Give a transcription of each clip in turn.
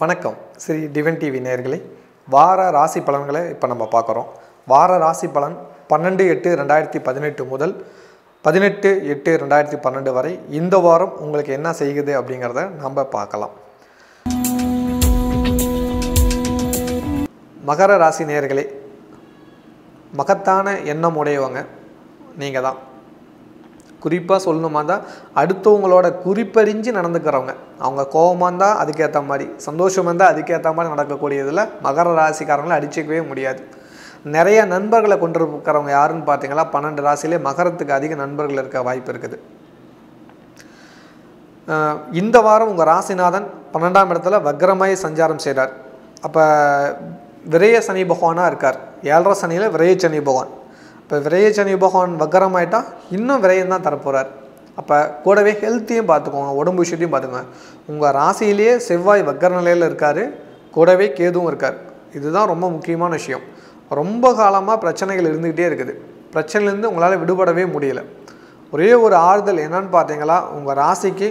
வணக்கம். ஸ்ரீ டிவன் டிவி நேயர்களே வார ராசி பலன்களை இப்போ நம்ம பார்க்குறோம். வார ராசி பலன் பன்னெண்டு எட்டு ரெண்டாயிரத்தி பதினெட்டு முதல் பதினெட்டு எட்டு ரெண்டாயிரத்தி பன்னெண்டு வரை இந்த வாரம் உங்களுக்கு என்ன செய்யுது அப்படிங்கிறத நம்ம பார்க்கலாம். மகர ராசி நேயர்களே மகத்தான எண்ணம் உடையவங்க நீங்கள் தான் குறிப்பாக சொல்லணுமா தான் அடுத்தவங்களோட குறிப்பறிஞ்சு நடந்துக்கிறவங்க. அவங்க கோபமாக இருந்தால் அதுக்கேற்ற மாதிரி சந்தோஷமாக இருந்தால் அதுக்கேற்ற மாதிரி நடக்கக்கூடியதில் மகர ராசிக்காரங்களை அடிச்சிக்கவே முடியாது. நிறைய நண்பர்களை கொண்டு இருக்கிறவங்க யாருன்னு பார்த்தீங்களா? பன்னெண்டு ராசியிலே மகரத்துக்கு அதிக நண்பர்கள் இருக்க வாய்ப்பு இருக்குது. இந்த வாரம் உங்கள் ராசிநாதன் பன்னெண்டாம் இடத்துல வக்ரமாய் சஞ்சாரம் செய்கிறார் அப்போ விரய சனி பகவானாக இருக்கார். ஏழரை சனியில் விரய சனி பகவான். இப்போ விரய சனி வக்கரம் ஆகிட்டா இன்னும் விரயம் தான் தரப்போகிறார் அப்போ கூடவே ஹெல்த்தையும் பார்த்துக்கோங்க உடம்பு விஷயத்தையும் பார்த்துக்கோங்க. உங்கள் ராசியிலேயே செவ்வாய் வக்கர நிலையில் இருக்கார் கூடவே கேதுவும் இருக்கார். இதுதான் ரொம்ப முக்கியமான விஷயம். ரொம்ப காலமாக பிரச்சனைகள் இருந்துக்கிட்டே இருக்குது. பிரச்சனையிலேருந்து உங்களால் விடுபடவே முடியல. ஒரே ஒரு ஆறுதல் என்னன்னு பார்த்தீங்களா உங்கள் ராசிக்கு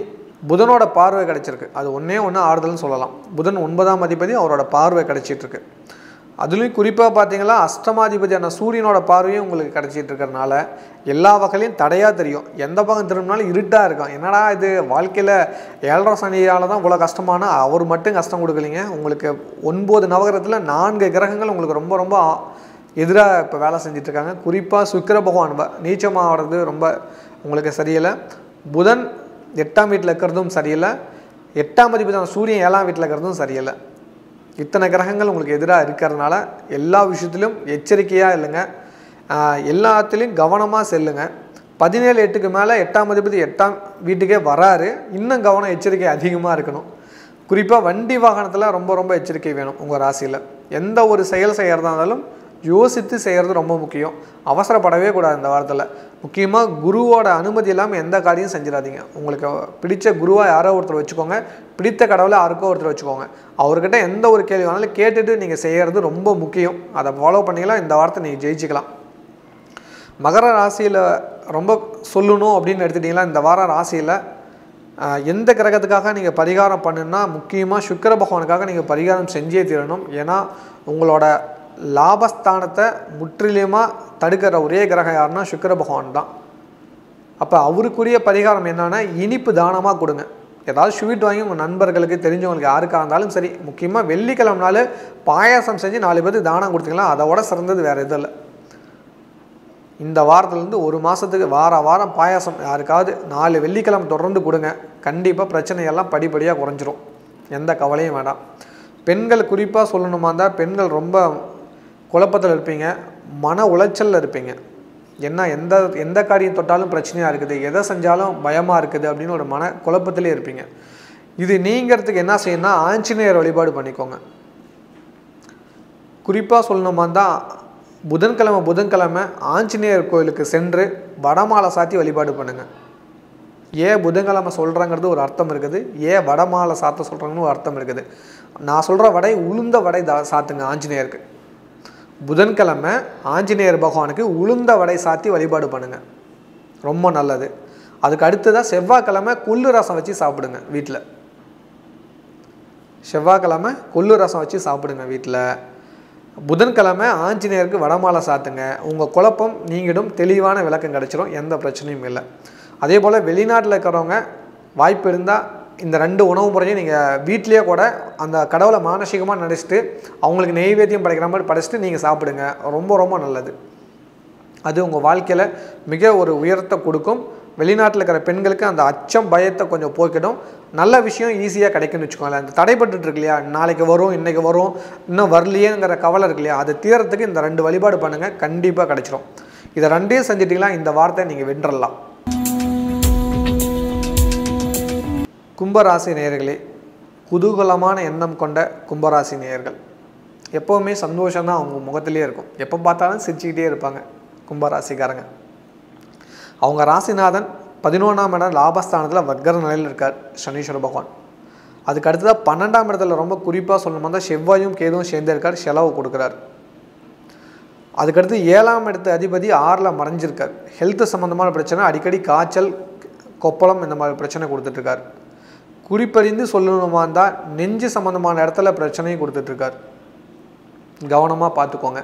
புதனோட பார்வை கிடச்சிருக்கு. அது ஒன்றே ஒன்று ஆறுதல்னு சொல்லலாம். புதன் ஒன்பதாம் அதிபதி அவரோட பார்வை கிடச்சிட்ருக்கு அதுலேயும் குறிப்பாக பார்த்தீங்கன்னா அஷ்டமாதிபதியான சூரியனோட பார்வையும் உங்களுக்கு கிடச்சிட்டு இருக்கிறனால எல்லா வகையிலையும் தடையாக தெரியும். எந்த பக்கம் திரும்பினாலும் இருட்டாக இருக்கும். என்னடா இது? வாழ்க்கையில் ஏழரை சனியால் தான் இவ்வளோ கஷ்டமான அவர் மட்டும் கஷ்டம் கொடுக்கலைங்க. உங்களுக்கு ஒன்பது நவகிரகத்தில் நான்கு கிரகங்கள் உங்களுக்கு ரொம்ப ரொம்ப எதிராக இப்போ வேலை செஞ்சிட்ருக்காங்க குறிப்பாக சுக்கிர பகவான் வ- நீச்சமாகிறது ரொம்ப உங்களுக்கு சரியில்லை. புதன் எட்டாம் வீட்டில் இருக்கிறதும் சரியில்லை. எட்டாம் அதிபதியான சூரியன் ஏழாம் வீட்டில் இருக்கிறதும் சரியில்லை. இத்தனை கிரகங்கள் உங்களுக்கு எதிராக இருக்கிறதுனால எல்லா விஷயத்திலும் எச்சரிக்கையாக இல்லைங்க. எல்லாத்துலேயும் கவனமாக செல்லுங்க. பதினேழு எட்டுக்கு மேலே எட்டாம் அதிபதி எட்டாம் வீட்டுக்கே வராரு. இன்னும் கவனம் எச்சரிக்கை அதிகமாக இருக்கணும். குறிப்பாக வண்டி வாகனத்தில் ரொம்ப ரொம்ப எச்சரிக்கை வேணும் உங்கள் ராசியில். எந்த ஒரு செயல் செய்கிறதா இருந்தாலும் யோசித்து செய்கிறது ரொம்ப முக்கியம். அவசரப்படவே கூடாது இந்த வாரத்தில். முக்கியமாக குருவோட அனுமதி இல்லாமல் எந்த காரியம் செஞ்சிடாதீங்க. உங்களுக்கு பிடித்த குருவாக யாரோ ஒருத்தர் வச்சுக்கோங்க. பிடித்த கடவுளை யாருக்கோ ஒருத்தர் வச்சுக்கோங்க. அவர்கிட்ட எந்த ஒரு கேள்வி வேணாலும் கேட்டுட்டு நீங்கள் செய்கிறது ரொம்ப முக்கியம். அதை ஃபாலோ பண்ணிக்கலாம் இந்த வாரத்தை நீங்கள் ஜெயிச்சிக்கலாம். மகர ராசியில் ரொம்ப சொல்லணும் அப்படின்னு எடுத்துட்டிங்கன்னா இந்த வார ராசியில் எந்த கிரகத்துக்காக நீங்கள் பரிகாரம் பண்ணுன்னா முக்கியமாக சுக்கர பகவானுக்காக நீங்கள் பரிகாரம் செஞ்சே தீரணும். ஏன்னா உங்களோட லாபஸ்தானத்தை முற்றிலுமாக தடுக்கிற ஒரே கிரகம் யாருன்னா சுக்கர பகவான் தான். அப்போ அவருக்குரிய பரிகாரம் என்னன்னா இனிப்பு தானமாக கொடுங்க. ஏதாவது ஸ்வீட் வாங்கி உங்கள் நண்பர்களுக்கு தெரிஞ்சவங்களுக்கு யாருக்காக இருந்தாலும் சரி முக்கியமாக வெள்ளிக்கிழமனால பாயாசம் செஞ்சு நாலு பேருக்கு தானம் கொடுத்தீங்களா அதோட சிறந்தது வேறு எதுவும் இல்லை. இந்த வாரத்துலேருந்து ஒரு மாதத்துக்கு வார வாரம் பாயாசம் யாருக்காவது நாலு வெள்ளிக்கிழமை தொடர்ந்து கொடுங்க. கண்டிப்பாக பிரச்சனையெல்லாம் படிப்படியாக குறைஞ்சிரும். எந்த கவலையும் வேண்டாம். பெண்கள் குறிப்பாக சொல்லணுமா இருந்தால் பெண்கள் ரொம்ப குழப்பத்தில் இருப்பீங்க மன உளைச்சலில் இருப்பீங்க. என்ன எந்த எந்த காரியம் தொட்டாலும் பிரச்சனையாக இருக்குது எதை செஞ்சாலும் பயமாக இருக்குது அப்படின்னு ஒரு மன குழப்பத்திலே இருப்பீங்க. இது நீங்கிறதுக்கு என்ன செய்யணும்னா ஆஞ்சநேயர் வழிபாடு பண்ணிக்கோங்க. குறிப்பாக சொல்லணுமா தான் புதன்கிழமை புதன்கிழமை ஆஞ்சநேயர் கோயிலுக்கு சென்று வடமாலை சாத்தி வழிபாடு பண்ணுங்கள் ஏன் புதன்கிழமை சொல்கிறாங்கிறது ஒரு அர்த்தம் இருக்குது ஏன் வடமாலை சாத்த சொல்கிறாங்கன்னு ஒரு அர்த்தம் இருக்குது. நான் சொல்கிற வடை உளுந்த வடை தா சாத்துங்க ஆஞ்சநேயருக்கு. புதன்கிழமை ஆஞ்சநேயர் பகவானுக்கு உளுந்த வடை சாத்தி வழிபாடு பண்ணுங்கள் ரொம்ப நல்லது. அதுக்கு அடுத்ததாக செவ்வாய்க்கிழமை கொள்ளு ரசம் வச்சு சாப்பிடுங்க வீட்டில் செவ்வாய்க்கிழமை கொள்ளு ரசம் வச்சு சாப்பிடுங்க வீட்டில் புதன்கிழமை ஆஞ்சநேயருக்கு வடமாலை சாத்துங்க. உங்கள் குழப்பம் நீங்கிடும் தெளிவான விளக்கம் கிடச்சிரும் எந்த பிரச்சனையும் இல்லை. அதே போல் வெளிநாட்டில் இருக்கிறவங்க வாய்ப்பு இருந்தால் இந்த ரெண்டு உணவு முறையும் நீங்கள் வீட்லேயே கூட அந்த கடவுளை மானசீகமாக நடிச்சுட்டு அவங்களுக்கு நெய்வேத்தியம் படைக்கிற மாதிரி படைச்சிட்டு நீங்கள் சாப்பிடுங்க. ரொம்ப ரொம்ப நல்லது. அது உங்கள் வாழ்க்கையில் மிக ஒரு உயரத்தை கொடுக்கும். வெளிநாட்டில் இருக்கிற பெண்களுக்கு அந்த அச்சம் பயத்தை கொஞ்சம் போக்கிடும். நல்ல விஷயம் ஈஸியாக கிடைக்கும்னு வச்சுக்கோங்களேன். இந்த தடைப்பட்டுட்டு இல்லையா? நாளைக்கு வரும் இன்றைக்கி வரும் இன்னும் வரலையேங்கிற கவலை இருக்கு இல்லையா? அது தீரத்துக்கு இந்த ரெண்டு வழிபாடு பண்ணுங்கள் கண்டிப்பாக கிடச்சிரும். இதை ரெண்டையும் செஞ்சிட்டிங்களா இந்த வார்த்தை நீங்கள் வென்றலாம் கும்பராசி நேயர்களே குதூகலமான எண்ணம் கொண்ட கும்பராசி நேயர்கள். எப்போவுமே சந்தோஷம் தான் அவங்க முகத்திலே இருக்கும். எப்போ பார்த்தாலும் சிரிச்சுக்கிட்டே இருப்பாங்க கும்பராசிக்காரங்க. அவங்க ராசிநாதன் பதினொன்றாம் இடம் லாபஸ்தானத்தில் வக்கர நிலையில் இருக்கார் சனீஸ்வர பகவான். அதுக்கு அடுத்ததாக பன்னெண்டாம் இடத்துல ரொம்ப குறிப்பாக சொல்லணுமா தான் செவ்வாயும் கேதுவும் சேர்ந்தே இருக்கார் செலவு கொடுக்குறார். அதுக்கடுத்து ஏழாம் இடத்து அதிபதி ஆறில் மறைஞ்சிருக்கார். ஹெல்த் சம்மந்தமான பிரச்சனை அடிக்கடி காய்ச்சல் கொப்பளம் இந்த மாதிரி பிரச்சனை கொடுத்துட்ருக்கார் குறிப்பறிந்து சொல்லணுமா இருந்தால் நெஞ்சு சம்மந்தமான இடத்துல பிரச்சனையும் கொடுத்துட்ருக்கார். கவனமாக பார்த்துக்கோங்க.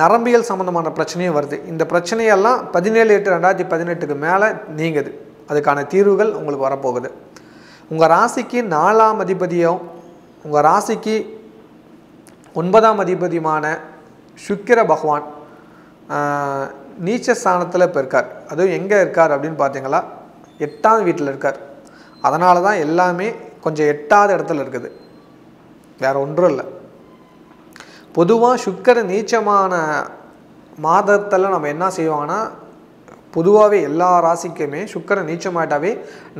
நரம்பியல் சம்மந்தமான பிரச்சனையும் வருது. இந்த பிரச்சனையெல்லாம் பதினேழு எட்டு ரெண்டாயிரத்தி பதினெட்டுக்கு மேலே நீங்குது. அதுக்கான தீர்வுகள் உங்களுக்கு வரப்போகுது. உங்கள் ராசிக்கு நாலாம் அதிபதியும் உங்கள் ராசிக்கு ஒன்பதாம் அதிபதியுமான சுக்கிர பகவான் நீச்ச ஸ்தானத்தில் இப்போ இருக்கார் அதுவும் எங்கே இருக்கார் அப்படின்னு பார்த்தீங்களா? எட்டாம் வீட்டில் இருக்கார். அதனால தான் எல்லாமே கொஞ்சம் எட்டாவது இடத்துல இருக்குது. வேற ஒன்றும் இல்லை. பொதுவாக சுக்கர நீச்சமான மாதத்தில் நம்ம என்ன செய்வாங்கன்னா பொதுவாகவே எல்லா ராசிக்குமே சுக்கரன் நீச்சமாயிட்டாவே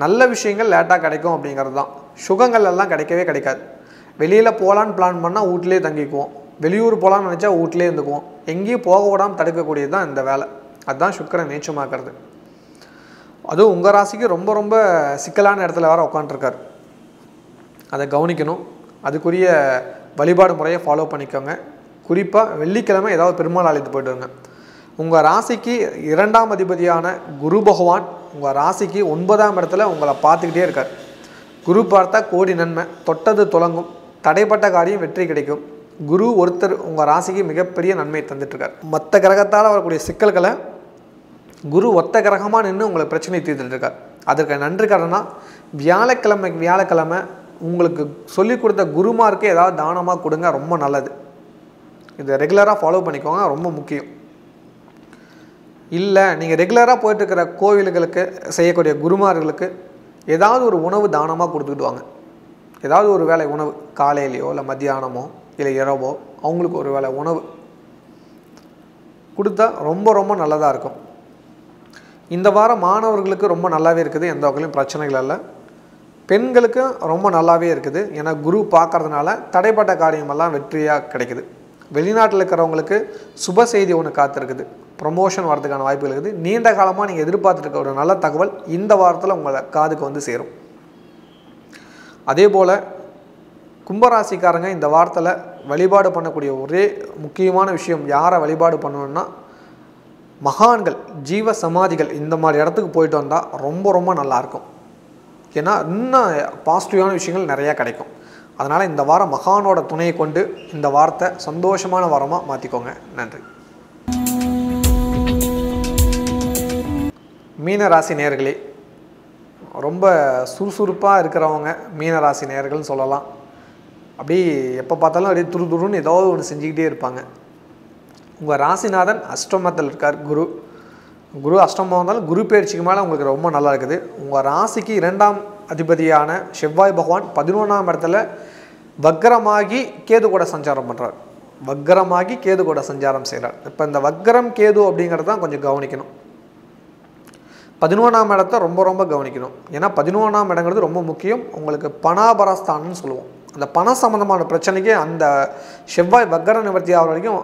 நல்ல விஷயங்கள் லேட்டாக கிடைக்கும் அப்படிங்கிறது தான். சுகங்கள் எல்லாம் கிடைக்கவே கிடைக்காது. வெளியில் போகலான்னு பிளான் பண்ணால் வீட்டிலே தங்கிக்குவோம். வெளியூர் போகலான்னு நினச்சா வீட்டிலே இருந்துக்குவோம். எங்கேயும் போக விடாமல் தடுக்கக்கூடியது தான் இந்த வேலை. அதுதான் சுக்கரன் நீச்சமாக்குறது. அதுவும் உங்கள் ராசிக்கு ரொம்ப ரொம்ப சிக்கலான இடத்துல வேறு உட்காந்துருக்கார் அதை கவனிக்கணும். அதுக்குரிய வழிபாடு முறையை ஃபாலோ பண்ணிக்கோங்க. குறிப்பாக வெள்ளிக்கிழமை ஏதாவது பெருமாள் அழைத்து போயிட்டு உங்கள் ராசிக்கு இரண்டாம் அதிபதியான குரு பகவான் உங்கள் ராசிக்கு ஒன்பதாம் இடத்துல உங்களை பார்த்துக்கிட்டே இருக்கார். குரு பார்த்தா கோடி நன்மை தொட்டது துலங்கும் தடைப்பட்ட காரியம் வெற்றி கிடைக்கும். குரு ஒருத்தர் உங்கள் ராசிக்கு மிகப்பெரிய நன்மை தந்துட்டுருக்கார் மற்ற கிரகத்தால் வரக்கூடிய சிக்கல்களை குரு ஒத்த கிரகமாக நின்று உங்களை பிரச்சனை தீர்த்துட்ருக்கார் அதற்கு நன்றி கடனா வியாழக்கிழமை வியாழக்கிழமை உங்களுக்கு சொல்லிக் கொடுத்த குருமாருக்கு ஏதாவது தானமாக கொடுங்க ரொம்ப நல்லது. இதை ரெகுலராக ஃபாலோ பண்ணிக்கோங்க ரொம்ப முக்கியம். இல்லை நீங்கள் ரெகுலராக போயிட்டுருக்கிற கோவில்களுக்கு செய்யக்கூடிய குருமார்களுக்கு ஏதாவது ஒரு உணவு தானமாக கொடுத்துக்கிட்டு வாங்க. ஏதாவது ஒரு வேலை உணவு காலையிலையோ இல்லை மத்தியானமோ இல்லை இரவோ அவங்களுக்கு ஒரு வேலை உணவு கொடுத்தா ரொம்ப ரொம்ப நல்லதாக இருக்கும். இந்த வாரம் மாணவர்களுக்கு ரொம்ப நல்லாவே இருக்குது எந்த வகையிலும் பிரச்சனைகள் இல்லை பெண்களுக்கு ரொம்ப நல்லாவே இருக்குது. ஏன்னா குரு பார்க்கறதுனால தடைப்பட்ட காரியமெல்லாம் வெற்றியாக கிடைக்குது. வெளிநாட்டில் இருக்கிறவங்களுக்கு சுப செய்தி ஒன்று காத்திருக்குது. ப்ரொமோஷன் வரதுக்கான வாய்ப்புகள் இருக்குது. நீண்ட காலமாக நீங்கள் எதிர்பார்த்துருக்க ஒரு நல்ல தகவல் இந்த வாரத்தில் உங்களை காதுக்கு வந்து சேரும். அதே போல் கும்பராசிக்காரங்க இந்த வாரத்தில் வழிபாடு பண்ணக்கூடிய ஒரே முக்கியமான விஷயம் யாரை வழிபாடு பண்ணணும்னா மகான்கள் ஜீவ சமாதிகள் இந்த மாதிரி இடத்துக்கு போயிட்டு வந்தால் ரொம்ப ரொம்ப நல்லாயிருக்கும். ஏன்னா இன்னும் பாசிட்டிவான விஷயங்கள் நிறையா கிடைக்கும். அதனால் இந்த வாரம் மகானோட துணையை கொண்டு இந்த வாரத்தை சந்தோஷமான வாரமாக மாற்றிக்கோங்க நன்றி. மீனராசி நேர்களே நேயர்களே ரொம்ப சுறுசுறுப்பாக இருக்கிறவங்க மீனராசி நேர்கள்னு சொல்லலாம். அப்படி எப்போ பார்த்தாலும் அப்படியே துரு துருன்னு ஏதாவது ஒன்று செஞ்சுக்கிட்டே இருப்பாங்க. உங்கள் ராசிநாதன் அஷ்டமத்தில் இருக்கார் குரு. குரு அஷ்டமம் இருந்தாலும் குரு பயிற்சிக்கு மேலே உங்களுக்கு ரொம்ப நல்லா இருக்குது. உங்கள் ராசிக்கு இரண்டாம் அதிபதியான செவ்வாய் பகவான் பதினொன்றாம் இடத்துல வக்கரமாகி கேது கூட சஞ்சாரம் பண்ணுறார் வக்கரமாகி கேது கூட சஞ்சாரம் செய்கிறார் இப்போ இந்த வக்கரம் கேது அப்படிங்கிறது தான் கொஞ்சம் கவனிக்கணும். பதினொன்றாம் இடத்த ரொம்ப ரொம்ப கவனிக்கணும். ஏன்னா பதினொன்றாம் இடங்கிறது ரொம்ப முக்கியம். உங்களுக்கு பணாபரஸ்தானம்னு சொல்லுவோம். அந்த பண சம்மந்தமான பிரச்சனைக்கு அந்த செவ்வாய் வக்கர நிவர்த்தி ஆகிற வரைக்கும்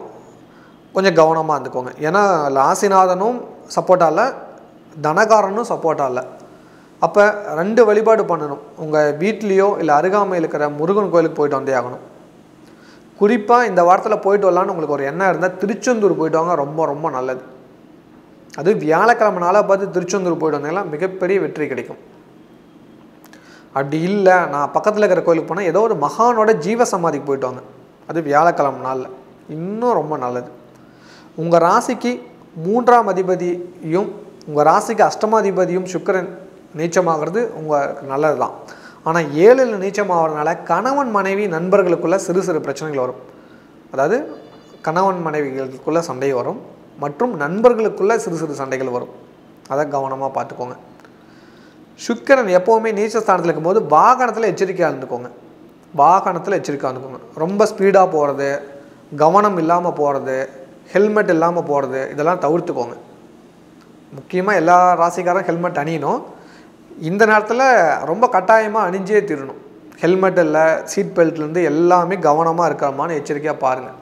கொஞ்சம் கவனமாக இருந்துக்கோங்க. ஏன்னா ராசிநாதனும் சப்போர்ட்டாக இல்லை தனகாரனும் சப்போர்ட்டாக இல்லை. அப்போ ரெண்டு வழிபாடு பண்ணணும். உங்கள் வீட்லேயோ இல்லை அருகாமையில் இருக்கிற முருகன் கோயிலுக்கு போயிட்டு வந்தே ஆகணும். குறிப்பாக இந்த வாரத்தில் போயிட்டு வரலான்னு உங்களுக்கு ஒரு எண்ணம் இருந்தால் திருச்செந்தூர் போயிட்டு வாங்க ரொம்ப ரொம்ப நல்லது. அது வியாழக்கிழமை நாளாக பார்த்து திருச்செந்தூர் போயிட்டு வந்தீங்கன்னா மிகப்பெரிய வெற்றி கிடைக்கும். அப்படி இல்லை நான் பக்கத்தில் இருக்கிற கோயிலுக்கு போனால் ஏதோ ஒரு மகானோட ஜீவ சமாதிக்கு போயிட்டு வாங்க. அது வியாழக்கிழமை நாளில். இன்னும் ரொம்ப நல்லது. உங்கள் ராசிக்கு மூன்றாம் அதிபதியும் உங்கள் ராசிக்கு அஷ்டமாதிபதியும் சுக்கரன் நீச்சமாகிறது உங்களுக்கு நல்லது தான் ஆனால் ஏழில் நீச்சமாகறதுனால கணவன் மனைவி நண்பர்களுக்குள்ள சிறு சிறு பிரச்சனைகள் வரும். அதாவது கணவன் மனைவிகளுக்குள்ள சண்டை வரும். மற்றும் நண்பர்களுக்குள்ள சிறு சிறு சண்டைகள் வரும். அதை கவனமாக பார்த்துக்கோங்க. சுக்கரன் எப்போவுமே நீச்ச ஸ்தானத்தில் இருக்கும்போது வாகனத்தில் எச்சரிக்கையாக இருந்துக்கோங்க. வாகனத்தில் எச்சரிக்கையாக இருந்துக்கோங்க. ரொம்ப ஸ்பீடாக போகிறது கவனம் இல்லாமல் போகிறது ஹெல்மெட் இல்லாமல் போகிறது இதெல்லாம் தவிர்த்துக்கோங்க. முக்கியமாக எல்லா ராசிக்காரும் ஹெல்மெட் அணியணும். இந்த நேரத்தில் ரொம்ப கட்டாயமாக அணிஞ்சே தீரணும். ஹெல்மெட் இல்லை சீட் பெல்ட்லேருந்து எல்லாமே கவனமாக இருக்கிறமான்னு எச்சரிக்கையாக பாருங்கள்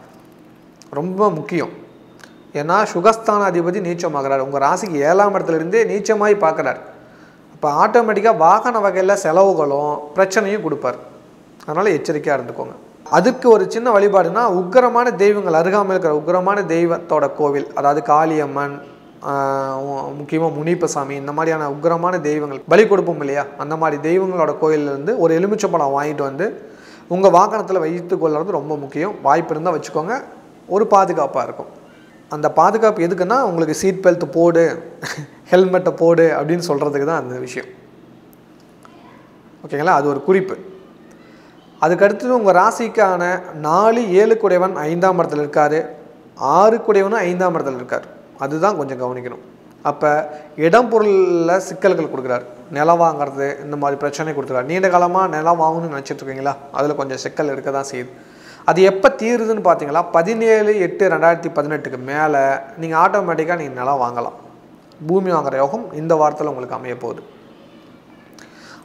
ரொம்ப முக்கியம். ஏன்னா சுகஸ்தான அதிபதி நீச்சமாகிறார். உங்கள் ராசிக்கு ஏழாம் இடத்துல இருந்தே நீச்சமாகி பார்க்குறார் அப்போ ஆட்டோமேட்டிக்காக வாகன வகையில் செலவுகளும் பிரச்சனையும் கொடுப்பார். அதனால் எச்சரிக்கையாக இருந்துக்கோங்க. அதுக்கு ஒரு சின்ன வழிபாடுனா உக்கிரமான தெய்வங்கள் அருகாமல் இருக்கிற உக்கிரமான தெய்வத்தோட கோவில் அதாவது காளியம்மன் முக்கியமாக முனிப்பசாமி இந்த மாதிரியான உக்கிரமான தெய்வங்கள் பலி கொடுப்போம் இல்லையா? அந்த மாதிரி தெய்வங்களோட கோயிலிருந்து ஒரு எலுமிச்சப்பழம் வாங்கிட்டு வந்து உங்கள் வாகனத்தில் வைத்து கொள்வது ரொம்ப முக்கியம். வாய்ப்பு இருந்தால் வச்சுக்கோங்க. ஒரு பாதுகாப்பாக இருக்கும். அந்த பாதுகாப்பு எதுக்குன்னா உங்களுக்கு சீட் பெல்ட் போடு ஹெல்மெட்டை போடு அப்படின்னு சொல்கிறதுக்கு தான் அந்த விஷயம். ஓகேங்களா? அது ஒரு குறிப்பு. அதுக்கடுத்தது உங்கள் ராசிக்கான நாலு ஏழு குடைவன் ஐந்தாம் இடத்துல இருக்கார். ஆறு குடைவனும் ஐந்தாம் இடத்துல இருக்கார். அதுதான் கொஞ்சம் கவனிக்கணும். அப்போ இடம் பொருளில் சிக்கல்கள் கொடுக்குறாரு. நிலம் வாங்குறது இந்த மாதிரி பிரச்சனை கொடுத்துருக்காரு நீண்ட காலமாக நிலம் வாங்கணும்னு நினச்சிட்ருக்கீங்களா அதில் கொஞ்சம் சிக்கல் இருக்க தான் செய்யுது. அது எப்போ தீருதுன்னு பார்த்தீங்களா பதினேழு எட்டு ரெண்டாயிரத்தி பதினெட்டுக்கு மேலே நீங்கள் ஆட்டோமேட்டிக்காக நீங்கள் நிலம் வாங்கலாம். பூமி வாங்குற யோகம் இந்த வாரத்தில் உங்களுக்கு அமைய போகுது.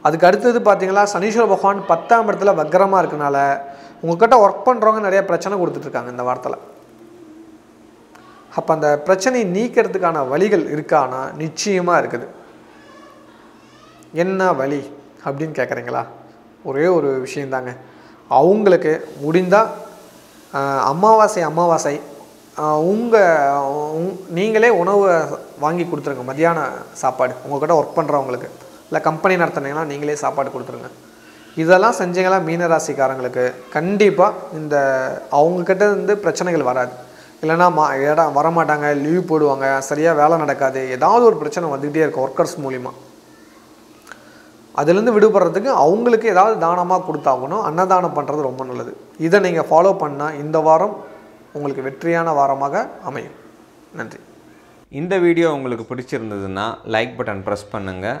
அதுக்கு அடுத்தது பார்த்தீங்களா சனீஸ்வர பகவான் பத்தாம் இடத்துல வக்கரமாக இருக்கனால உங்ககிட்ட ஒர்க் பண்ணுறவங்க நிறைய பிரச்சனை கொடுத்துட்ருக்காங்க இந்த வாரத்தில். அப்போ அந்த பிரச்சனையை நீக்கிறதுக்கான வழிகள் இருக்கானா? நிச்சயமாக இருக்குது. என்ன வழி அப்படின்னு கேட்குறீங்களா ஒரே ஒரு விஷயந்தாங்க அவங்களுக்கு முடிந்தால் அமாவாசை அமாவாசை உங்கள் நீங்களே உணவு வாங்கி கொடுத்துருங்க மத்தியான சாப்பாடு உங்கள்கிட்ட ஒர்க் பண்ணுறவங்களுக்கு இல்லை கம்பெனி நடத்துனீங்கன்னா நீங்களே சாப்பாடு கொடுத்துருங்க. இதெல்லாம் செஞ்சீங்களா மீனராசிக்காரங்களுக்கு? கண்டிப்பாக இந்த அவங்கக்கிட்ட இருந்து பிரச்சனைகள் வராது. இல்லைன்னா மா இடம் வரமாட்டாங்க லீவ் போடுவாங்க சரியாக வேலை நடக்காது ஏதாவது ஒரு பிரச்சனை வந்துக்கிட்டே இருக்கும் ஒர்க்கர்ஸ் மூலிமா அதுலேருந்து விடுபடுறதுக்கு அவங்களுக்கு ஏதாவது தானமாக கொடுத்தாகணும் அன்னதானம் பண்ணுறது ரொம்ப நல்லது. இதை நீங்கள் ஃபாலோ பண்ணால் இந்த வாரம் உங்களுக்கு வெற்றியான வாரமாக அமையும். நன்றி. இந்த வீடியோ உங்களுக்கு பிடிச்சிருந்ததுன்னா லைக் பட்டன் ப்ரெஸ் பண்ணுங்கள்